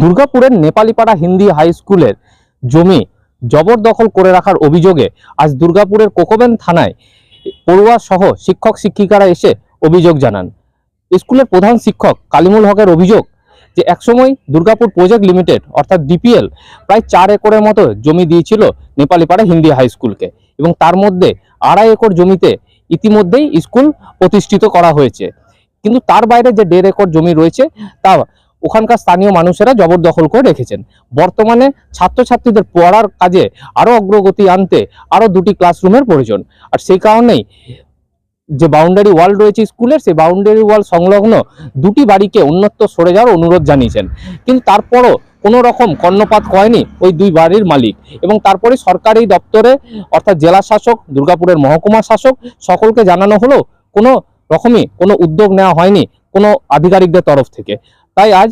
দুর্গাপুরের নেপালিপাড়া হিন্দি হাই স্কুলের জমি জবরদখল করে রাখার অভিযোগে আজ দুর্গাপুরের কোকোবেন থানায় পড়ুয়া সহ শিক্ষক শিক্ষিকারা এসে অভিযোগ জানান। স্কুলের প্রধান শিক্ষক কালিমুল হকের অভিযোগ যে একসময় দুর্গাপুর প্রজেক্ট লিমিটেড অর্থাৎ ডিপিএল প্রায় চার একরের মতো জমি দিয়েছিল নেপালিপাড়া হিন্দি হাই স্কুলকে এবং তার মধ্যে আড়াই একর জমিতে ইতিমধ্যেই স্কুল প্রতিষ্ঠিত করা হয়েছে। কিন্তু তার বাইরে যে দেড় একর জমি রয়েছে তা ওখানকার স্থানীয় মানুষেরা জবরদখল করে রেখেছেন। বর্তমানে ছাত্রছাত্রীদের পড়ার কাজে আরও অগ্রগতি আনতে আরও দুটি ক্লাসরুমের প্রয়োজন। আর সেই কারণেই যে বাউন্ডারি ওয়াল রয়েছে স্কুলের, সেই বাউন্ডারি ওয়াল সংলগ্ন দুটি বাড়িকে অন্যত্র সরে যাওয়ার অনুরোধ জানিয়েছেন। কিন্তু তারপরও কোনো রকম কর্ণপাত করেনি ওই দুই বাড়ির মালিক। এবং তারপরে সরকারি দপ্তরে, অর্থাৎ জেলা শাসক, দুর্গাপুরের মহকুমা শাসক, সকলকে জানানো হলো কোনো রকমই কোনো উদ্যোগ নেওয়া হয়নি কোনো আধিকারিকদের তরফ থেকে। তাই আজ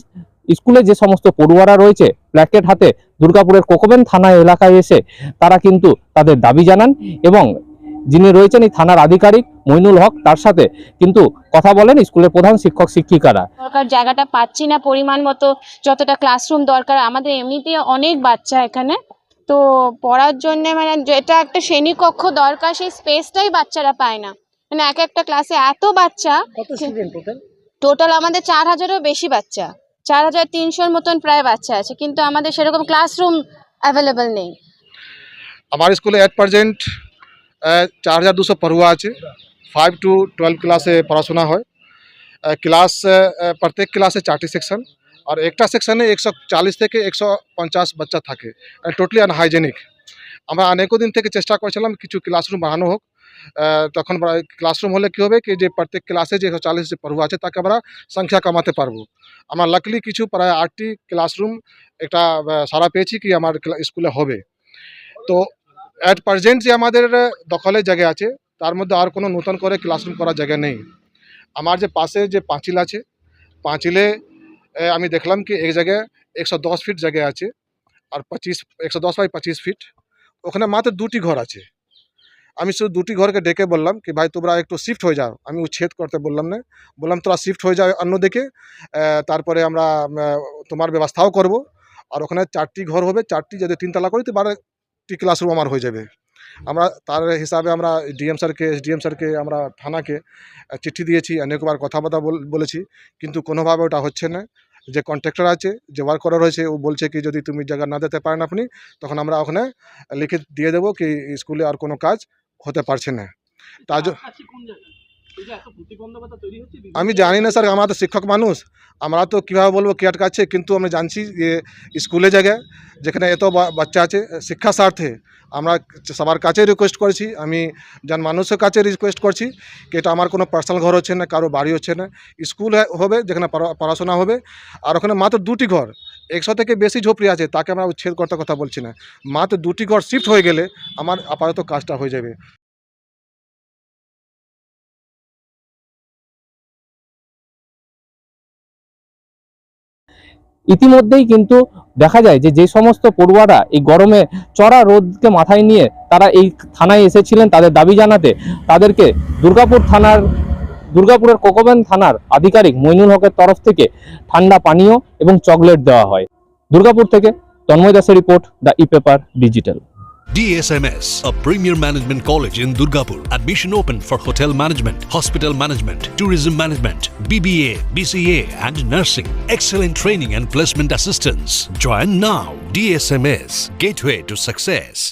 স্কুলে যে সমস্ত পড়ুয়ারা রয়েছে প্ল্যাকেট হাতে দুর্গাপুরের কোকোবেন থানা এলাকায় এসে তারা কিন্তু তাদের দাবি জানান এবং যিনি রয়েছেন এই থানার আধিকারিক মইনুল হক তার সাথে কিন্তু কথা বলেন স্কুলের প্রধান শিক্ষক শিক্ষিকারা। দরকার জায়গাটা পাচ্ছি না পরিমাণ মতো যতটা ক্লাসরুম দরকার। আমাদের এমনিতেই অনেক বাচ্চা এখানে। তো পড়ার জন্য মানে যেটা একটা শ্রেণীকক্ষ দরকার সেই স্পেসটাই বাচ্চারা পায় না। মানে এক একটা ক্লাসে এত বাচ্চা কত স্টুডেন্ট টোটাল আমাদের চার হাজারেরও বেশি বাচ্চা। চার হাজার তিনশোর মতন প্রায় বাচ্চা আছে, কিন্তু আমাদের সেরকম ক্লাসরুম অ্যাভেলেবেল নেই। আমার স্কুলে এট প্রেজেন্ট চার হাজার দুশো পড়ুয়া আছে। ফাইভ টু টুয়েলভ ক্লাসে পড়াশোনা হয়। ক্লাস প্রত্যেক ক্লাসে চারটি সেকশন আর একটা সেকশনে একশো চালিশ থেকে একশো পঞ্চাশ বাচ্চা থাকে। টোটালি আনহাইজেনিক আমরা অনেকও দিন থেকে চেষ্টা করেছিলাম কিছু ক্লাসরুম বানানো হোক। তখন ক্লাসরুম হলে কী হবে কি যে প্রত্যেক ক্লাসে যে চালিশ যে পড়ুয়া আছে, তাকে আমরা সংখ্যা কমাতে পারব। আমার লাকলি কিছু প্রায় আটটি ক্লাসরুম একটা সারা পেয়েছি কি আমার স্কুলে হবে। তো অ্যাট প্রেজেন্ট যে আমাদের দখলের জায়গা আছে, তার মধ্যে আর কোনো নতুন করে ক্লাসরুম করার জায়গা নেই। আমার যে পাশে যে পাঁচিল আছে, পাঁচিলে আমি দেখলাম কি এক জায়গায় একশো দশ ফিট জায়গায় আছে, আর পঁচিশ, একশো দশ বাই পঁচিশ ফিট ওখানে মাত্র দুটি ঘর আছে। আমি শুধু দুটি ঘরকে ডেকে বললাম কি, ভাই, তোমরা একটু শিফট হয়ে যাও। আমি উচ্ছেদ করতে বললাম না। বললাম, তোরা শিফট হয়ে যাও অন্যদিকে তারপরে আমরা তোমার ব্যবস্থাও করব। আর ওখানে চারটি ঘর হবে, চারটি যদি তিনতলা করি, তো বারোটি ক্লাসরুম আমার হয়ে যাবে। আমরা তার হিসাবে আমরা ডিএম স্যারকে এসডিএম স্যারকে, আমরা থানাকে চিঠি দিয়েছি অনেকবার কথাবার্তা বল- বলেছি। কিন্তু কোনোভাবে ওটা হচ্ছে না। যে কন্ট্রাক্টর আছে, যে ওয়ার্ক করার রয়েছে ও বলছে কি, যদি তুমি জায়গা না দিতে পারেন আপনি, তখন আমরা ওখানে লিখে দিয়ে দেবো কি, স্কুলে আর কোনো কাজ হতে পারছে না। তার আমি জানি না স্যার আমরা তো শিক্ষক মানুষ। আমরা তো কীভাবে বলব কেয়ার কাছে কিন্তু আমি জানছি যে স্কুলে জায়গায় যেখানে এত বাচ্চা আছে শিক্ষা স্বার্থে আমরা সবার কাছে রিকোয়েস্ট করছি। আমি জন মানুষের কাছে রিকোয়েস্ট করছি কি এটা আমার কোনো পার্সোনাল ঘর হচ্ছে না কারও বাড়ি হচ্ছে না। স্কুল হবে যেখানে পড়াশোনা হবে আর ওখানে মাত্র দুটি ঘর। একশো থেকে বেশি ঝোপড়ি আছে, তাকে আমরা উচ্ছেদ করতে কথা বলছি না। মাত্র দুটি ঘর শিফট হয়ে গেলে আমার আপাতত কাজটা হয়ে যাবে। ইতিমধ্যেই কিন্তু দেখা যায় যে যে সমস্ত পড়ুয়ারা এই গরমে চড়া রোদকে মাথায় নিয়ে তারা এই থানায় এসেছিলেন, তাদের দাবি জানাতে। তাদেরকে দুর্গাপুর থানার দুর্গাপুরের কোকোবেন থানার আধিকারিক মইনুল হকের তরফ থেকে ঠান্ডা পানীয় এবং চকলেট দেওয়া হয় দুর্গাপুর থেকে তন্ময় দাসের report the E paper digital DSMS, a premier management college in Durgapur. Admission open for hotel management, hospital management, tourism management, BBA, BCA, and nursing. Excellent training and placement assistance. Join now. DSMS, gateway to success.